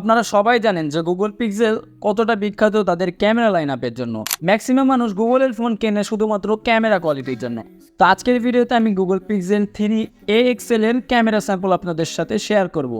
আপনারা সবাই জানেন যে গুগল পিক্সেল কতটা বিখ্যাত তাদের ক্যামেরা লাইন আপের জন্য। ম্যাক্সিমাম মানুষ গুগলের ফোন কেনে শুধুমাত্র ক্যামেরা কোয়ালিটির জন্য। তো আজকের ভিডিওতে আমি গুগল পিক্সেল থ্রি এ এক্সেলের ক্যামেরা স্যাম্পল আপনাদের সাথে শেয়ার করব।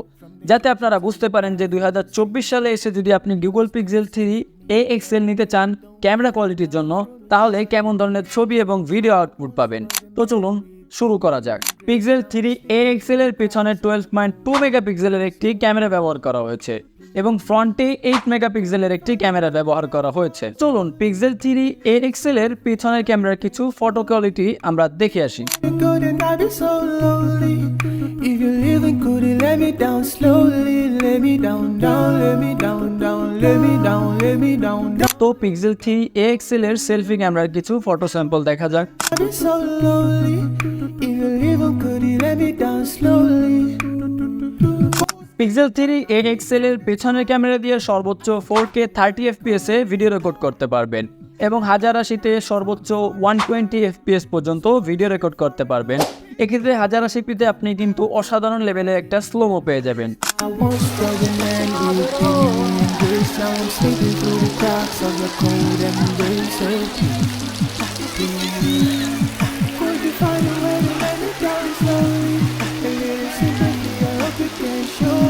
যাতে আপনারা বুঝতে পারেন যে দুই হাজার চব্বিশ সালে এসে যদি আপনি Google Pixel three A XL নিতে চান ক্যামেরা কোয়ালিটির জন্য, তাহলে কেমন ধরনের ছবি এবং ভিডিও আউটপুট পাবেন? তো চলুন শুরু করা যাক পিক্সেল থ্রি এ এক্সেল এর পিছনে টুয়েলভ পয়েন্ট টু মেগাপিক্সেলের একটি ক্যামেরা ব্যবহার করা হয়েছে এবং ফ্রন্টে এইট মেগাপিক্সেলের একটি ক্যামেরা ব্যবহার করা হয়েছে চলুন পিক্সেল থ্রি এ এক্সেল এর পিছনের ক্যামেরার কিছু ফটো কোয়ালিটি আমরা দেখে আসি. If you're living it let me down slowly. Let me down, down, let me down, তো পিক্সেল থ্রি এক্সেল এর সেলফি ক্যামেরার কিছু ফটো স্যাম্পল দেখা যাক. পিক্সেল থ্রি এক্সেল এর পেছনের ক্যামেরা দিয়ে সর্বোচ্চ ফোর কে থার্টি এফপিএস এ ভিডিও রেকর্ড করতে পারবেন এবং হাজার আশিতে সর্বোচ্চ ওয়ান টোয়েন্টি এফপিএস পর্যন্ত ভিডিও রেকর্ড করতে পারবেন। এক্ষেত্রে হাজার আশিপিতে আপনি কিন্তু অসাধারণ লেভেলের একটা স্লোমো পেয়ে যাবেন। Now I'm sleeping through the cracks of the cold embraces. Could you find a way to let down slowly? I hope you can show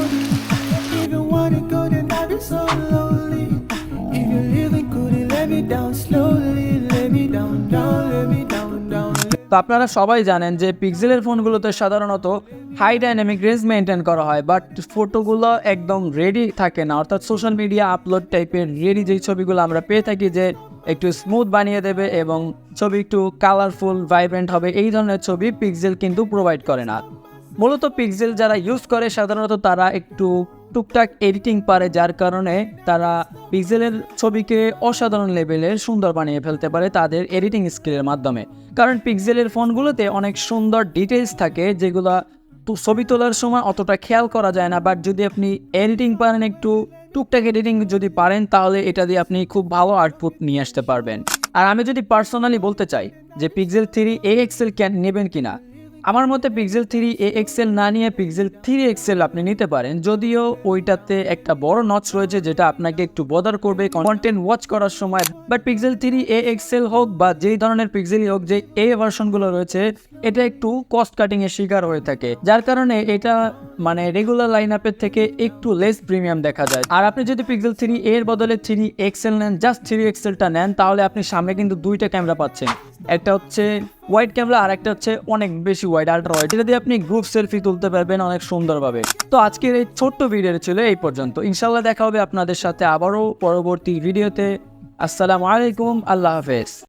you wanna go, then be so lonely. If you're living good, then let me down slowly. তো আপনারা সবাই জানেন যে পিক্সেলের ফোনগুলোতে সাধারণত high dynamic range maintain করা হয় but ফটোগুলো একদম রেডি থাকে না। অর্থাৎ সোশ্যাল মিডিয়া আপলোড টাইপের রেডি যেই ছবিগুলো আমরা পেয়ে থাকি যে একটু স্মুথ বানিয়ে দেবে এবং ছবি একটু কালারফুল ভাইব্রেন্ট হবে, এই ধরনের ছবি পিক্সেল কিন্তু প্রোভাইড করে না। মূলত পিক্সেল যারা ইউজ করে, সাধারণত তারা একটু টুকটাক এডিটিং পারে, যার কারণে তারা পিক্সেলের ছবিকে অসাধারণ লেভেলের সুন্দর বানিয়ে ফেলতে পারে তাদের এডিটিং স্কিলের মাধ্যমে। কারণ পিক্সেলের ফোনগুলোতে অনেক সুন্দর ডিটেলস থাকে, যেগুলো ছবি তোলার সময় অতটা খেয়াল করা যায় না, বাট যদি আপনি এডিটিং পারেন, একটু টুকটাক এডিটিং যদি পারেন, তাহলে এটা দিয়ে আপনি খুব ভালো আউটপুট নিয়ে আসতে পারবেন। আর আমি যদি পার্সোনালি বলতে চাই যে পিক্সেল থ্রি এ এক্সেল ক্যান নেবেন কিনা আমার মতে পিক্সেল থ্রি এ এক্সেল না নিয়ে পিক্সেল থ্রি এক্সেল আপনি নিতে পারেন। যদিও ওইটাতে একটা বড় নচ রয়েছে যেটা আপনাকে একটু বদার করবে কন্টেন্ট ওয়াচ করার সময়। But Pixel three A XL হোক বা যেই ধরনের পিক্সেলই হোক, যে এ ভার্সনগুলো রয়েছে, এটা একটু কস্ট কাটিং এর শিকার হয়ে থাকে। যার কারণে এটা মানে রেগুলার লাইন আপের থেকে একটু লেস প্রিমিয়াম দেখা যায়। আর আপনি যদি পিক্সেল থ্রি এর বদলে থ্রি এক্সেল নেন জাস্ট থ্রি এক্সেলটা নেন, তাহলে আপনি সামনে কিন্তু দুইটা ক্যামেরা পাচ্ছেন। একটা হচ্ছে ওয়াইড ক্যামেরা আর একটা হচ্ছে অনেক বেশি ওয়াইড আল্ট্রা ওয়াইড এটা দিয়ে আপনি গ্রুপ সেলফি তুলতে পারবেন অনেক সুন্দরভাবে। তো আজকের এই ছোট্ট ভিডিও ছিল এই পর্যন্ত। ইনশাল্লাহ দেখা হবে আপনাদের সাথে আবারও পরবর্তী ভিডিওতে আসসালামু আলাইকুম, আল্লাহ হাফেজ।